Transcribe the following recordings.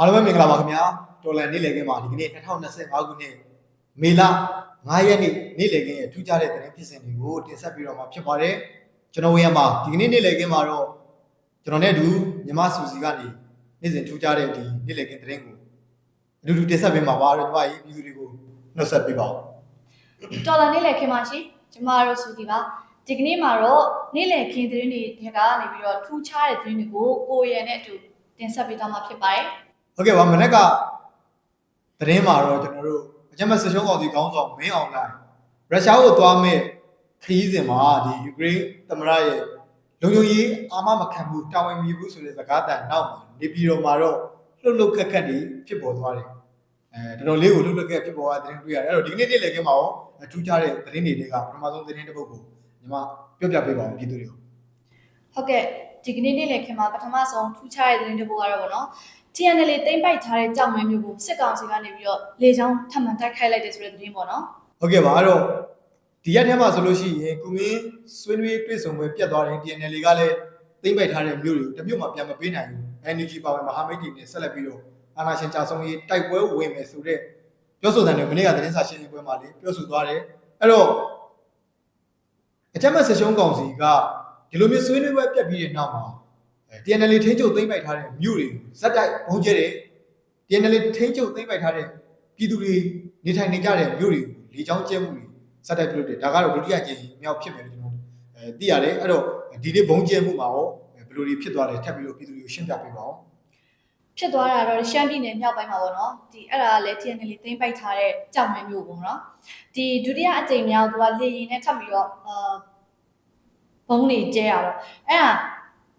အားလုံးပဲမင်္ဂလာပါခင်ဗျာတော်လန်နေ့လည်ခင်းမှာဒီကနေ့2025ခုနှစ်မေလ9ရက်နေ့နေ့လည်ခင်းရဲ့ထူးခြားတဲ့သတင်းဖြစ်စဉ်တွေကိုတင်ဆက်ပြီးတော့မှာဖြစ်ပါတယ်ကျွန်တော်ဝေယံမှာဒီကနေ့နေ့လည်ခင်းမှာတော့ကျွန်တော်နဲ့အတူညီမဆူစီကနေနေ့စဉ်ထူးခြားတဲ့ဒီနေ့လည်ခင်းသတင်းကိုအတူတူတင်ဆက်ပေးမှာပါတော့ညီမကြီးပြည်သူတွေကိုနှုတ်ဆက်ပေးပါဦးတော်လာနေ့လည်ခင်းပါရှင်ကျမတို့ဆိုဒီပါဒီကနေ့မှာတော့နေ့လည်ခင်းသတင်းတွေထဲကနေပြီးတော့ထူးခြားတဲ့သတင်းတွေကိုကိုရံနဲ့အတူတင်ဆက်ပေးသွားမှာဖြစ်ပါတယ် ဟုတ်ကဲ့ပါမနေ့ကသတင်းမှာတော့ကျွန်တော်တို့အကြမ်းဖက်စစ်ရှုံးကောင်စီခေါင်းဆောင်မင်းအောင်လိုင်းရုရှားကိုသွားမဲ့ခရီးစဉ်မှာဒီယူကရိန်းသမ္မတရဲ့လုံခြုံရေးအာမမခံဘူးတာဝန်မယူဘူးဆိုတဲ့စကားတန်နောက်မှာနေပြည်တော်မှာတော့လှုပ်လှုပ်ခက်ခက်တွေဖြစ်ပေါ်သွားတယ်အဲတော်တော်လေးကိုလှုပ်လှုပ်ခက်ဖြစ်ပေါ်သွားတဲ့သတင်းတွေ့ရတယ်အဲ့တော့ဒီကနေ့နေ့လည်ခင်းမှာရောအထူးခြားတဲ့သတင်းတွေတွေကပထမဆုံးသတင်းတစ်ပုဒ်ကိုညီမပြောပြပေးပါဦးပြည်သူတွေကိုဟုတ်ကဲ့ဒီကနေ့နေ့လည်ခင်းမှာပထမဆုံးထူးခြားတဲ့သတင်းတစ်ပုဒ်ကတော့ဗောနော် TNL တိမ့်ပိုက်ထားတဲ့ကြောက်မဲမျိုးကိုစစ်ကောင်စီကနေပြီးတော့လေချောင်းထပ်မံတိုက်ခိုက်လိုက်တယ်ဆိုတဲ့သတင်းပေါ့နော်ဟုတ်ကဲ့ပါအဲ့တော့ဒီရက်ထဲမှာဆိုလို့ရှိရင်ကုမင်းဆွေးနွေးတွေ့ဆုံပွဲပြတ်သွားတယ် TNL ကလည်းသိမ့်ပိုက်ထားတဲ့မြို့တွေကိုတစ်မြို့မှာပြန်မပေးနိုင်ဘူး NUG ပါဝင်မဟာမိတ်တွေနဲ့ဆက်လက်ပြီးတော့အာဏာရှင်ကြာဆုံးရေးတိုက်ပွဲဝင်မယ်ဆိုတဲ့ပြောဆိုတဲ့မနေ့ကသတင်းစာရှင်းလင်းပွဲမှာလေပြောဆိုသွားတယ်အဲ့တော့အကြမ်းဖက်စစ်ရှုံးကောင်စီကဒီလိုမျိုးဆွေးနွေးပွဲပြတ်ပြီးတဲ့နောက်မှာအဲ TNL ထိန်းချုပ်သိမ့်ပိုက်ထားတဲ့မြို့တွေကိုဇက်တိုက်ဘုံကျဲတယ် TNL ထိန်းချုပ်သိမ့်ပိုက်ထားတဲ့ပြည်သူတွေနေထိုင်နေကြတဲ့မြို့တွေကိုလေကြောင်းကျဲမှုတွေဇက်တိုက်ပြုလုပ်တယ်ဒါကတော့ဒုတိယကြိမ်မြောက်ဖြစ်မယ်လို့ကျွန်တော်အဲသိရတယ်အဲ့တော့ဒီနေ့ဘုံကျဲမှုမှာရောဘယ်လိုတွေဖြစ်သွားလဲထပ်ပြီးတော့ပြည်သူတွေကိုရှင်းပြပေးပါဦးဖြစ်သွားတာတော့ရှမ်းပြည်နယ်မြောက်ပိုင်းမှာပေါ့နော်ဒီအဲ့ဒါလည်း TNL တိမ့်ပိုက်ထားတဲ့ကြောက်မဲမျိုးပေါ့နော်ဒီဒုတိယအကြိမ်မြောက်သူကလေရင်နဲ့ထပ်ပြီးတော့အာဘုံနေကျဲရတော့အဲ့ဒါ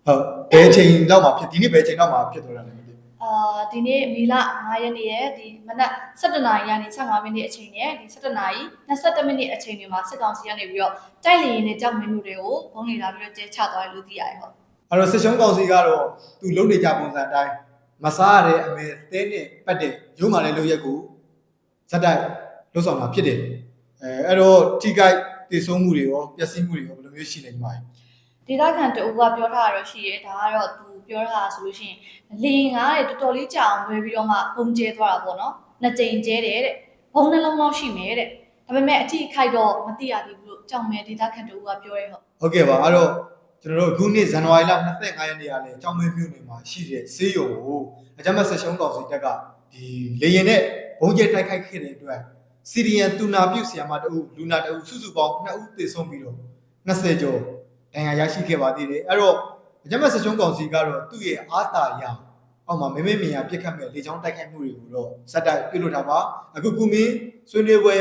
ဟုတ်ဘယ်အချိန်တော့မှဖြစ်ဒီနေ့ဘယ်အချိန်တော့မှဖြစ်သွားတာလဲမသိဘူးအာဒီနေ့မေလ9ရက်နေ့ရဲ့ဒီမနက်7:00နာရီကနေ15မိနစ်အချိန်နဲ့ဒီ7:00နာရီ22မိနစ်အချိန်တွေမှာစစ်ကောင်စီကနေပြီးတော့တိုက်လေရင်နဲ့ကြောက်မင်းမျိုးတွေကိုဘုံနေလာပြီးတော့ကျဲချသွားတယ်လို့သိရတယ်ဟုတ်အဲ့တော့စစ်ရှုံးကောင်စီကတော့သူလုံနေကြပုံစံအတိုင်းမစားရတဲ့အမေသဲနဲ့ပတ်တဲ့ရုံးမာတဲ့လုပ်ရက်ကိုဇက်တိုက်လှုပ်ဆောင်တာဖြစ်တယ်အဲအဲ့တော့ထိကိုက်တည်ဆုံးမှုတွေရောပျက်စီးမှုတွေရောဘယ်လိုမျိုးရှိနေကြမှာလဲ ဒေသခံတူကပြောထားတာတော့ရှိရဲဒါကတော့သူပြောထားတာဆိုလို့ရှိရင်လေရင်ကတဲ့တော်တော်လေးကြာအောင်ဝဲပြီးတော့မှဘုံကျဲသွားတာပေါ့နော်နှစ်ကြိမ်ကျဲတယ်တဲ့ဘုံနှလုံးလောက်ရှိမယ်တဲ့ဒါပေမဲ့အထိခိုက်တော့မသိရသေးဘူးလို့ကြောင်မဲဒေသခံတူကပြောရဲဟုတ်ဟုတ်ကဲ့ပါအဲ့တော့ကျွန်တော်တို့အခုနှစ်ဇန်နဝါရီလ25ရက်နေ့ကလည်းကျောင်းမဲမြို့နယ်မှာရှိတဲ့ဆေးရုံကိုအကြမ်းဖက်ဆက်ရှုံးကောင်စီတက်ကဒီလေရင်နဲ့ဘုံကျဲတိုက်ခိုက်ခဲ့တဲ့အတွက်စီရီယန်တူနာပြုတ်ဆီယာမတူလူနာတူစုစုပေါင်း2ဦးသေဆုံးပြီးတော့20ကျော် ဒဏ်ရာရရှိခဲ့ပါသေးတယ်အဲ့တော့အကြမ်းဖက်ဆက်ရှုံးကောင်စီကတော့သူ့ရဲ့အာတာရအောက်မှာမေမေမြင်ရပြစ်ခတ်မဲ့လေချောင်းတိုက်ခိုက်မှုတွေကိုတော့စက်တိုက်ပြုတ်လို့တာပါအခုကုမင်းဆွေးနွေးပွဲ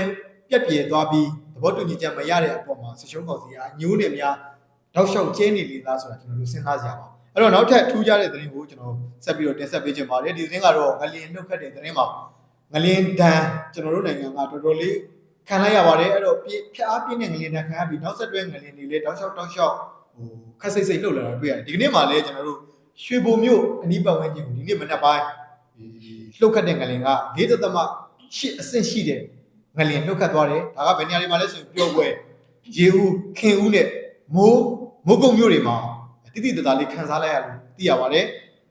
ပြက်ပြဲသွားပြီးသဘောတူညီချက်မရတဲ့အပေါ်မှာဆက်ရှုံးကောင်စီကအညိုးနဲ့များတောက်လျှောက်ကျင်းနေလေသားဆိုတာကျွန်တော်တို့စဉ်းစားကြရပါအဲ့တော့နောက်ထပ်ထူးခြားတဲ့သတင်းကိုကျွန်တော်ဆက်ပြီးတော့တင်ဆက်ပေးချင်ပါတယ်ဒီသတင်းကတော့ငလျင်နှုတ်ခတ်တဲ့သတင်းပါငလျင်ဒဏ်ကျွန်တော်တို့နိုင်ငံကတော်တော်လေး ခံလိုက်ရပါတယ်အဲ့တော့ပြဖြအားပြင်းတဲ့ငလျင်ဒဏ်ခံရပြီးနောက်ဆက်တွဲငလျင်တွေလည်းတောက်လျှောက်တောက်လျှောက်ဟိုခက်စိတ်စိတ်လှုပ်လာတာတွေ့ရတယ်ဒီကနေ့မှလည်းကျွန်တော်တို့ရွှေဘုံမြို့အနီးပတ်ဝန်းကျင်ကိုဒီနေ့မနက်ပိုင်းဒီလှုပ်ခတ်တဲ့ငလျင်က၄သမ8အဆင့်ရှိတဲ့ငလျင်လှုပ်ခတ်သွားတယ်ဒါကဘယ်နေရာတွေမှာလဲဆိုရင်ပြောပွဲရေဦးခင်ဦးနဲ့မိုးမုတ်ကုံမြို့တွေမှာတိတိတသားလေးခန်းစားလိုက်ရလို့သိရပါတယ်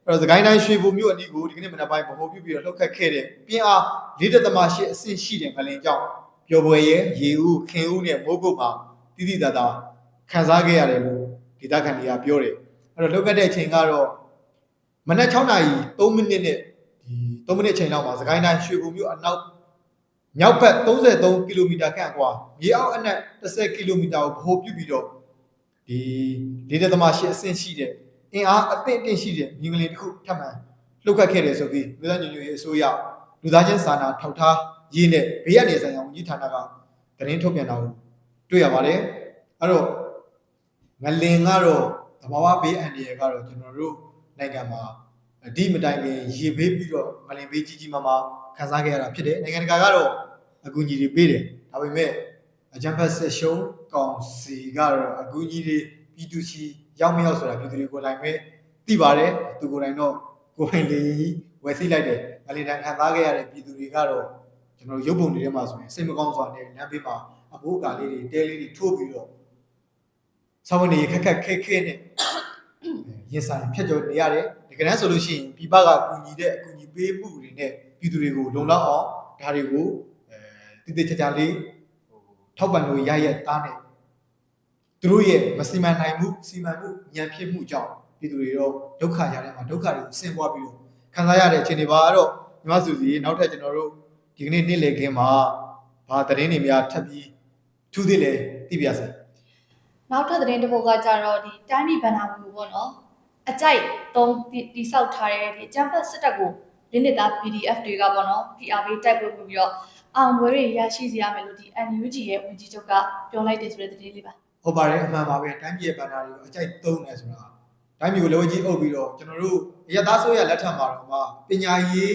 အဲ့တော့သခိုင်းတိုင်းရွှေဘုံမြို့အနီးကိုဒီကနေ့မနက်ပိုင်းဗဟိုပြုပြီးတော့လှုပ်ခတ်ခဲ့တဲ့ပြင်းအား၄တသမ၈အဆင့်ရှိတဲ့ငလင်ကြောင့် ပျော်ပွဲရဲ့ရေဦးခင်ဦးနဲ့မိုးကုတ်မှာတိတိတသားခန်းစားခဲ့ရတယ်လို့ဒေသခံတွေကပြောတယ်အဲ့တော့လှုပ်ခတ်တဲ့အချိန်ကတော့မနက်6နာရီ3မိနစ်နဲ့ဒီ3မိနစ်အချိန်လောက်မှာသခိုင်းတိုင်းရွှေဘုံမြို့အနောက်မြောက်ဘက်33ကီလိုမီတာခန့်ကွာမြေအောက်အနက်10ကီလိုမီတာကိုဗဟိုပြုပြီးတော့ဒီလေးသက်သမားရှိအဆင့်ရှိတဲ့အင်အားအသင့်အင့်ရှိတဲ့ညီငလင်တစ်ခုထပ်မံလှုပ်ခတ်ခဲ့တယ်ဆိုပြီးပြည်သားညွညွရေးအစိုးရလူသားချင်းစာနာထောက်ထား ရေးနဲ့ဘေးရနေဆိုင်ရာဝန်ကြီးဌာနကသတင်းထုတ်ပြန်တာကိုတွေ့ရပါတယ်အဲ့တော့ငလင်ကတော့သဘာဝဘေးအန္တရာယ်ကတော့ကျွန်တော်တို့နိုင်ငံမှာဒီမတိုင်ခင်ရေဘေးပြီးတော့ငလင်ဘေးကြီးကြီးမားမားခံစားခဲ့ရတာဖြစ်တယ်နိုင်ငံတကာကတော့အကူအညီတွေပေးတယ်ဒါပေမဲ့အကြံဖက်ဆက်ရှုံးကောင်စီကတော့အကူကြီးတွေပြည်သူရှိရောက်မရောက်ဆိုတာပြည်သူတွေကိုယ်တိုင်ပဲသိပါတယ်သူကိုယ်တိုင်တော့ကိုယ်ပိုင်လေကြီးဝယ်သိလိုက်တယ်ငလင်တန်ခံစားခဲ့ရတဲ့ပြည်သူတွေကတော့ ကျွန်တော်ရုပ်ပုံတွေထဲမှာဆိုရင်စိတ်မကောင်းစွာနဲ့လမ်းဘေးမှာအဘိုးအကာလေးတွေတဲလေးတွေထိုးပြီးတော့ဆောင်းနေခက်ခက်ခဲခဲနဲ့ရင်ဆိုင်ဖြတ်ကျော်နေရတယ်ဒီကနေ့ဆိုလို့ရှိရင်ပြပကကူညီတဲ့အကူညီပပေးမှုတွေနဲ့ပြည်သူတွေကိုလုံလောက်အောင်ဒါတွေကိုအဲတည်တည်ချာချာလေးဟိုထောက်ပံ့လို့ရရဲ့သားနဲ့သူတို့ရဲ့မစီမံနိုင်မှုစီမံမှုညံဖြစ်မှုကြောင့်ပြည်သူတွေတော့ဒုက္ခရတဲ့မှာဒုက္ခတွေကိုဆင်ပွားပြီးတော့ခံစားရတဲ့အခြေအနေပါအဲ့တော့ညီမစုစီနောက်ထပ်ကျွန်တော်တို့ ဒီကနေ့နေ့လည်ခင်းမှာဘာသတင်းတွေများထပ်ပြီးထူးသေးလဲသိပြစေနောက်ထပ်သတင်းတစ်ပုဒ်ကကြတော့ဒီတိုင်းပြည်ဗန္နာဝီပေါ့နော်အကြိုက်သုံးတိဆောက်ထားတဲ့ဒီအကြမ်းဖက်စစ်တပ်ကိုလင်းနေတာ PDF တွေကပေါ့နော် PRB တိုက်ပွဲပြီးတော့အောင်ပွဲတွေရရှိစေရမယ်လို့ဒီ NUG ရဲ့ဝန်ကြီးချုပ်ကပြောလိုက်တယ်ဆိုတဲ့သတင်းလေးပါဟုတ်ပါတယ်အမှန်ပါပဲတိုင်းပြည်ရဲ့ဘန္နာတွေကိုအကြိုက်သုံးတယ်ဆိုတာတိုင်းပြည်ကိုလောကြီးအုပ်ပြီးတော့ကျွန်တော်တို့ရသားဆိုရလက်ထက်မှာတော့မှပညာရေး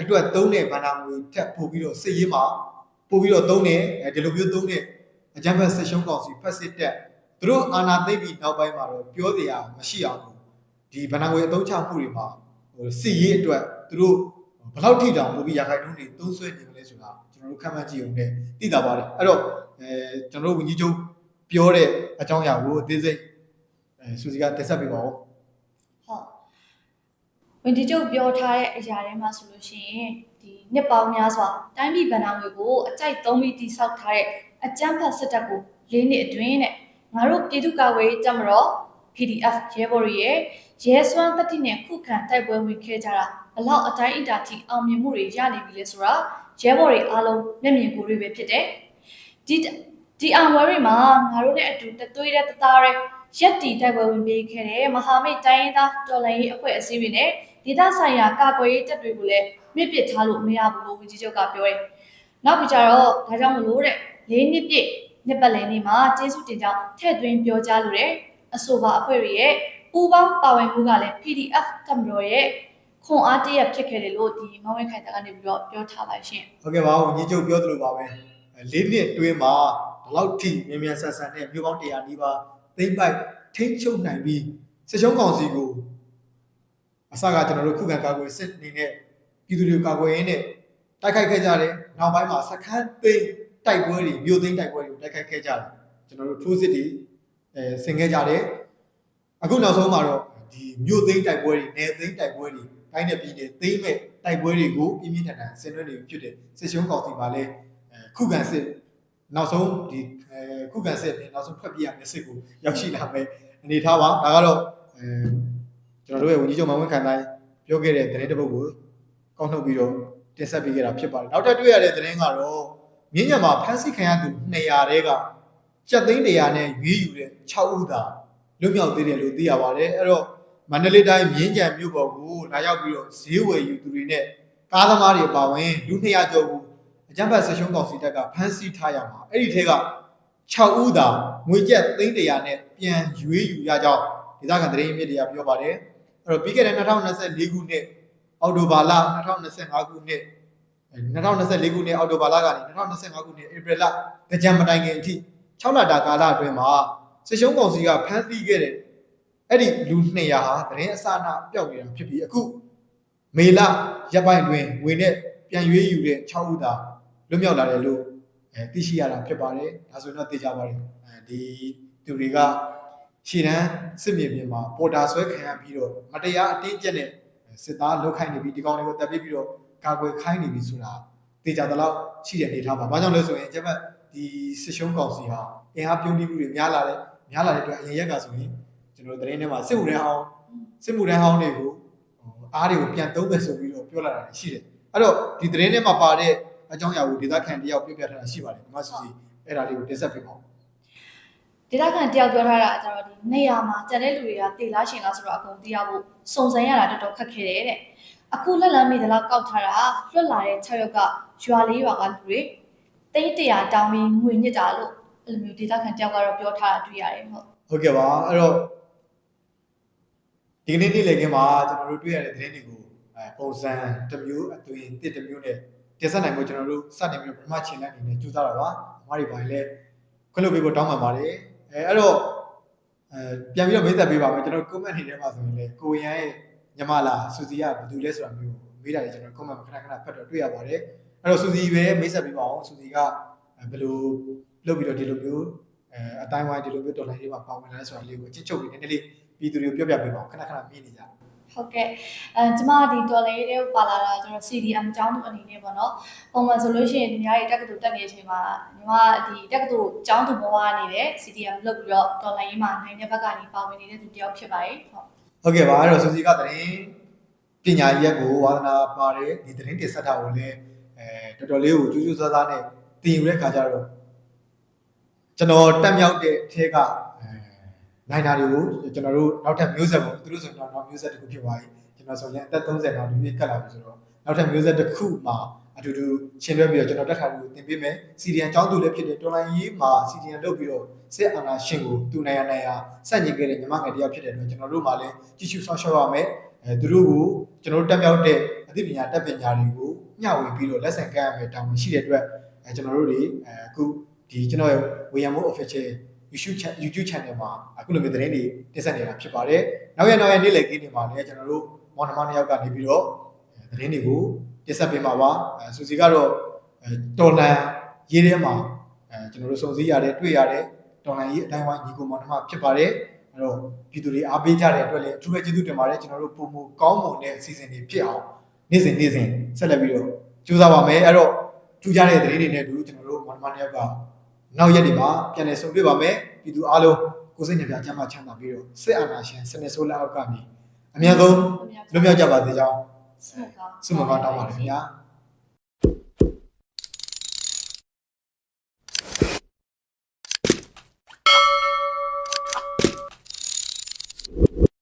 အတွက်သုံးတဲ့ဘန္နာငွေထက်ပို့ပြီးတော့စစ်ရေးမှာပို့ပြီးတော့သုံးတယ်အဲဒီလိုမျိုးသုံးတဲ့အကြမ်းဖက်စစ်ရှုံးကောင်စီဖက်စစ်တက်သူတို့အာဏာသိမ်းပြီးနောက်ပိုင်းမှာတော့ပြောစရာမရှိအောင်ဒီဘန္နာငွေအသုံးချမှုတွေမှာဟိုစစ်ရေးအတွက်သူတို့ဘယ်လောက်ထိတောင်ပို့ပြီးရခိုင်နှုန်းတွေသုံးဆွဲနေမလဲဆိုတာကျွန်တော်တို့ခန့်မှန်းကြည့်အောင်နဲ့သိတာပါတယ်အဲ့တော့အဲကျွန်တော်တို့ဝန်ကြီးချုပ်ပြောတဲ့အကြောင်းအရာကိုအသေးစိတ်အဲစူစီကတက်ဆက်ပေးပါဦးဟုတ် ဝန်ကြီးချုပ်ပြောထားတဲ့အရာတွေမှာဆိုလို့ရှိရင်ဒီနှစ်ပေါင်းများစွာတိုင်းပြည်ဗန္နာဝေကိုအကြိုက်သုံးပြီးတိဆောက်ထားတဲ့အကြမ်းဖက်စစ်တပ်ကိုလေးနှစ်အတွင်းနဲ့ငါတို့ပြည်သူ့ကာကွယ်ရေးတပ်မတော် PDF ရဲဘော်တွေရဲ့ရဲစွမ်းတတိနဲ့ခုခံတိုက်ပွဲဝင်ခဲ့ကြတာဘလောက်အတိုင်းအတာထိအောင်မြင်မှုတွေရနေပြီလဲဆိုတာရဲဘော်တွေအားလုံးမျက်မြင်ကိုယ်တွေပဲဖြစ်တယ်ဒီဒီအောင်ပွဲတွေမှာငါတို့နဲ့အတူတသွေးတဲ့တသားတဲ့ရက်တီတိုက်ပွဲဝင်ပေးခဲ့တဲ့မဟာမိတ်တိုင်းရင်းသားတော်လှန်ရေးအဖွဲ့အစည်းတွေနဲ့ ဒေသဆိုင်ရာကာကွယ်ရေးတပ်တွေကိုလည်းမြစ်ပစ်ထားလို့မရဘူးလို့ဝန်ကြီးချုပ်ကပြောတယ်။နောက်ပြီးကြတော့ဒါကြောင့်မလို့တဲ့လေးနှစ်ပြည့်နှစ်ပတ်လည်နေ့မှာကျေးဇူးတင်ကြောင်းထည့်သွင်းပြောကြားလိုတယ်။အဆိုပါအဖွဲ့တွေရဲ့ပူးပေါင်းပါဝင်မှုကလည်း PDF တပ်မတော်ရဲ့ခွန်အားတရဖြစ်ခဲ့တယ်လို့ဒီမဝင်းခိုင်တာကနေပြီးတော့ပြောထားပါရှင်ဟုတ်ကဲ့ပါဝန်ကြီးချုပ်ပြောသလိုပါပဲအဲလေးနှစ်တွင်းမှာဒီလောက်ထိမြန်မြန်ဆန်ဆန်နဲ့မြို့ပေါင်း100နီးပါးသိမ့်ပိုက်ထိန်းချုပ်နိုင်ပြီးစစ်ရှုံးကောင်စီကို အစကကျွန်တော်တို့ခုခံကာကွယ်စစ်အနေနဲ့ပြည်သူတွေကိုကာကွယ်ရင်းနဲ့တိုက်ခိုက်ခဲ့ကြတယ်နောက်ပိုင်းမှာစခန်းသိမ်းတိုက်ပွဲတွေမြို့သိမ်းတိုက်ပွဲတွေကိုတိုက်ခိုက်ခဲ့ကြတယ်ကျွန်တော်တို့ထိုးစစ်တွေအဲဆင်ခဲ့ကြတယ်အခုနောက်ဆုံးမှာတော့ဒီမြို့သိမ်းတိုက်ပွဲတွေနယ်သိမ်းတိုက်ပွဲတွေတိုင်းနယ်ပြည်နယ်သိမ်းမဲ့တိုက်ပွဲတွေကိုပြင်းပြင်းထန်ထန်ဆင်နွှဲနေဖြစ်တဲ့စစ်ရှုံးကောင်စီမှာလည်းအဲခုခံစစ်နောက်ဆုံးဒီအဲခုခံစစ်နဲ့နောက်ဆုံးဖက်ပြရမယ့်စစ်ကိုရောက်ရှိလာမယ်အနေထားပါဒါကတော့အဲ ကျွန်တော်တို့ရဲ့ဝန်ကြီးချုပ်မဝင်းခံတိုင်းပြောခဲ့တဲ့သတင်းတစ်ပုဒ်ကိုကောက်နှုတ်ပြီးတော့တင်ဆက်ပေးခဲ့တာဖြစ်ပါတယ်နောက်ထပ်တွေ့ရတဲ့သတင်းကတော့မြင်းညံမှာဖမ်းဆီးခံရသူ200တဲကကြက်သိန်း100နဲ့ရွေးယူတဲ့6ဦးသာလွတ်မြောက်သေးတယ်လို့သိရပါတယ်အဲ့တော့မန္တလေးတိုင်းမြင်းကြံမြို့ပေါ်ကိုလာရောက်ပြီးတော့ဈေးဝယ်ယူသူတွေနဲ့ကားသမားတွေပါဝင်လူ200ကျော်ကိုအကြမ်းဖက်ဆက်ရှုံးကောင်စီတပ်ကဖမ်းဆီးထားရမှာအဲ့ဒီထဲက6ဦးသာငွေကျပ်သိန်း100နဲ့ပြန်ရွေးယူရကြောင်းဒေသခံသတင်းမြစ်တွေကပြောပါတယ် အဲ့တော့ပြီးခဲ့တဲ့2024ခုနှစ်အောက်တိုဘာလ2025ခုနှစ်2024ခုနှစ်အောက်တိုဘာလကနေ2025ခုနှစ်ဧပြီလတကြံမတိုင်ခင်အထိ6လတာကာလအတွင်းမှာစစ်ရှုံးကောင်စီကဖမ်းဆီးခဲ့တဲ့အဲ့ဒီလူ200ဟာသတင်းအစအနပျောက်နေတာဖြစ်ပြီးအခုမေလရပ်ပိုင်းတွင်ငွေနဲ့ပြန်ရွေးယူတဲ့6ဦးသာလွတ်မြောက်လာတယ်လို့အဲသိရှိရတာဖြစ်ပါတယ်ဒါဆိုရင်တော့သိကြပါတယ်အဲဒီသူတွေက ရှည်တန်းစစ်မြေပြင်မှာပေါ်တာဆွဲခံရပြီးတော့မတရားအတင်းကျပ်တဲ့စစ်သားလုတ်ခိုင်းနေပြီးဒီကောင်တွေကိုတပ်ပစ်ပြီးတော့ကာကွယ်ခိုင်းနေပြီဆိုတာသိကြသလောက်ရှိတဲ့အနေထားပါဘာကြောင့်လဲဆိုရင်ကျမဒီစစ်ရှုံးကောင်စီဟာအင်အားပြုံးတိမှုတွေများလာတယ်များလာတဲ့အတွက်အရင်ရက်ကဆိုရင်ကျွန်တော်သတင်းထဲမှာစစ်မှုထမ်းအောင်စစ်မှုထမ်းဟောင်းတွေကိုအားတွေကိုပြန်သုံးမယ်ဆိုပြီးတော့ပြောလာတာရှိတယ်အဲ့တော့ဒီသတင်းထဲမှာပါတဲ့အကြောင်းအရာကိုဒေသခံတယောက်ပြပြထားတာရှိပါတယ်ဒီမှာစီစီအဲ့ဒါလေးကိုတင်ဆက်ပေးပါဦး ဒေသခံတယောက်ပြောထားတာအကြတော့ဒီနေရာမှာကြံတဲ့လူတွေကတေလားရှင်လားဆိုတော့အကုန်သိရဖို့စုံစမ်းရတာတော်တော်ခက်ခဲတယ်တဲ့အခုလက်လမ်းမိသလောက်ကောက်ထားတာလွတ်လာတဲ့6ရက်ကရွာလေးရွာကလူတွေတိတ်တရာတောင်းပြီးငွေညစ်တာလို့အဲ့လိုမျိုးဒေသခံတယောက်ကတော့ပြောထားတာတွေ့ရတယ်ဟုတ်ဟုတ်ကဲ့ပါအဲ့တော့ဒီကနေ့နေ့လည်ခင်းမှာကျွန်တော်တို့တွေ့ရတဲ့သတင်းတွေကိုအဲပုံစံတစ်မျိုးအသွင်တစ်တစ်မျိုးနဲ့တင်ဆက်နိုင်ဖို့ကျွန်တော်တို့စတင်ပြီးတော့ပထမခြေလှမ်းအနေနဲ့ကြိုးစားတာပါအမားတွေပါလဲခွင့်လွှတ်ပေးဖို့တောင်းပန်ပါတယ် အဲအဲ့တော့အဲပြန်ပြီးတော့မိတ်ဆက်ပေးပါမယ်ကျွန်တော် comment တွေထဲမှာဆိုရင်လေကိုရန်ရဲ့ညမလာစူစီကဘယ်သူလဲဆိုတာမျိုးမေးတာတွေကျွန်တော် comment မှာခဏခဏဖတ်တော့တွေ့ရပါတယ်အဲ့တော့စူစီပဲမိတ်ဆက်ပေးပါအောင်စူစီကဘယ်လိုလုပ်ပြီးတော့ဒီလိုမျိုးအဲအတိုင်းဝိုင်းဒီလိုမျိုးတော်လိုင်းလေးမှာပါဝင်လာလဲဆိုတာလေးကိုအချစ်ချုပ်ပြီးနည်းနည်းလေးပြည်သူတွေကိုပြောပြပေးပါအောင်ခဏခဏမြင်နေကြဟ ဟုတ်ကဲ့အဲကျမဒီတော်လေးတွေပါလာတာကျွန်တော် CDM အကြောင်းသူအနေနဲ့ပေါ့နော်ပုံမှန်ဆိုလို့ရှိရင်ညီမတွေတက္ကသိုလ်တက်နေတဲ့အချိန်မှာညီမဒီတက္ကသိုလ်အကြောင်းသူဘဝအနေနဲ့ CDM လုပ်ပြီးတော့တော်လိုင်းရေးမှာနိုင်တဲ့ဘက်ကနေပါဝင်နေတဲ့သူတယောက်ဖြစ်ပါတယ်ဟုတ်ဟုတ်ကဲ့ပါအဲ့တော့စူစီကသတင်းပညာရက်ကိုဝါသနာပါတယ်ဒီသတင်းတင်ဆက်တာကိုလည်းအဲတော်တော်လေးကိုကျူးကျူးဆဆနဲ့တင်ယူတဲ့ခါကျတော့ကျွန်တော်တက်မြောက်တဲ့အထက်ကအဲ နိုင်တာတွေကိုကျွန်တော်တို့နောက်ထပ်မျိုးဆက်ကိုသူတို့ဆိုရင်တော့နောက်မျိုးဆက်တစ်ခုဖြစ်သွားပြီကျွန်တော်ဆိုရင်အသက်30နောက်ဒီနေ့ကတ်လာပြီဆိုတော့နောက်ထပ်မျိုးဆက်တစ်ခုမှာအတူတူရှင်းပြပြီးတော့ကျွန်တော်တက်ထားလို့သင်ပေးမယ်စီဒီအန်ကျောင်းသူလည်းဖြစ်တယ်တော်လိုင်းရေးမှာစီဒီအန်လုပ်ပြီးတော့စစ်အာဏာရှင်ကိုတူနိုင်ရနိုင်ရစန့်ကျင်ခဲ့တဲ့ညီမငယ်တယောက်ဖြစ်တဲ့အတွက်ကျွန်တော်တို့မှလည်းကြည့်ရှုဆောင်ရှောက်ရမယ်အဲသူတို့ကိုကျွန်တော်တို့တက်မြောက်တဲ့အသိပညာတက်ပညာတွေကိုမျှဝေပြီးတော့လက်ဆံကမ်းရမယ်တောင်းရှိတဲ့အတွက်အဲကျွန်တော်တို့တွေအဲအခုဒီကျွန်တော်ရဲ့ဝေယံမို့ official YouTube channel YouTube channel မှာအခုလိုမျိုးသတင်းတွေတင်ဆက်နေတာဖြစ်ပါတယ်နောက်ရနောက်ရနေ့လည်ခင်းနေမှာလည်းကျွန်တော်တို့မောင်နှမနှစ်ယောက်ကနေပြီးတော့အဲသတင်းတွေကိုတင်ဆက်ပေးမှာပါအဲစူစီကတော့အဲတော်လန်ရေးထဲမှာအဲကျွန်တော်တို့စုံစည်းရတယ်တွေ့ရတယ်တော်လန်ရေးအတိုင်းဝိုင်းညီကိုမောင်နှမဖြစ်ပါတယ်အဲ့တော့ပြည်သူတွေအားပေးကြတဲ့အတွက်လည်းအထူးပဲကျေးဇူးတင်ပါတယ်ကျွန်တော်တို့ပုံမကောင်းမွန်တဲ့အစီအစဉ်တွေဖြစ်အောင်နေ့စဉ်နေ့စဉ်ဆက်လက်ပြီးတော့ကြိုးစားပါမယ်အဲ့တော့ထူးခြားတဲ့သတင်းတွေနဲ့တူကျွန်တော်တို့မောင်နှမနှစ်ယောက်က နောက်ရက်တွေမှာပြန်လည်ဆုံတွေ့ပါမယ်ပြည်သူအားလုံးကိုယ်စိတ်နှပြချမ်းသာချမ်းသာပြီးတော့စစ်အာဏာရှင်စနစ်ဆိုးလက်အောက်ကနေအများဆုံးလွတ်မြောက်ကြပါစေကြောင်းဆုမကောင်းဆုမကောင်းတောင်းပါတယ်ခင်ဗျာ